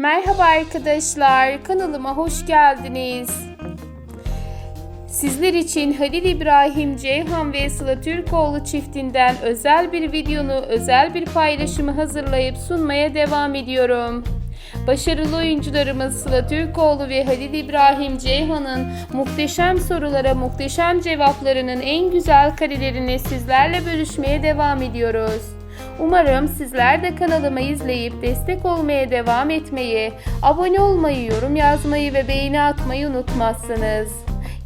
Merhaba arkadaşlar, kanalıma hoş geldiniz. Sizler için Halil İbrahim Ceyhan ve Sıla Türkoğlu çiftinden özel bir videonu, özel bir paylaşımı hazırlayıp sunmaya devam ediyorum. Başarılı oyuncularımız Sıla Türkoğlu ve Halil İbrahim Ceyhan'ın muhteşem sorulara muhteşem cevaplarının en güzel karelerini sizlerle bölüşmeye devam ediyoruz. Umarım sizler de kanalımı izleyip destek olmaya devam etmeyi, abone olmayı, yorum yazmayı ve beğeni atmayı unutmazsınız.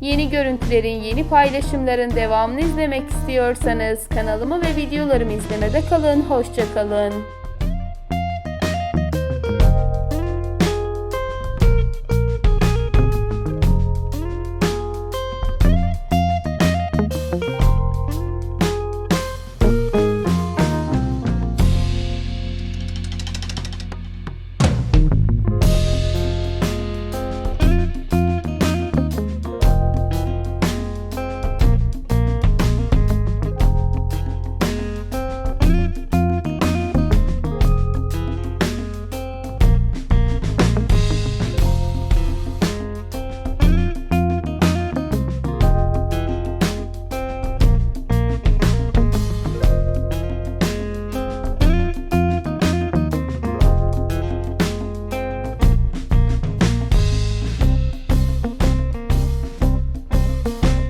Yeni görüntülerin, yeni paylaşımların devamını izlemek istiyorsanız kanalımı ve videolarımı izlemede kalın. Hoşçakalın.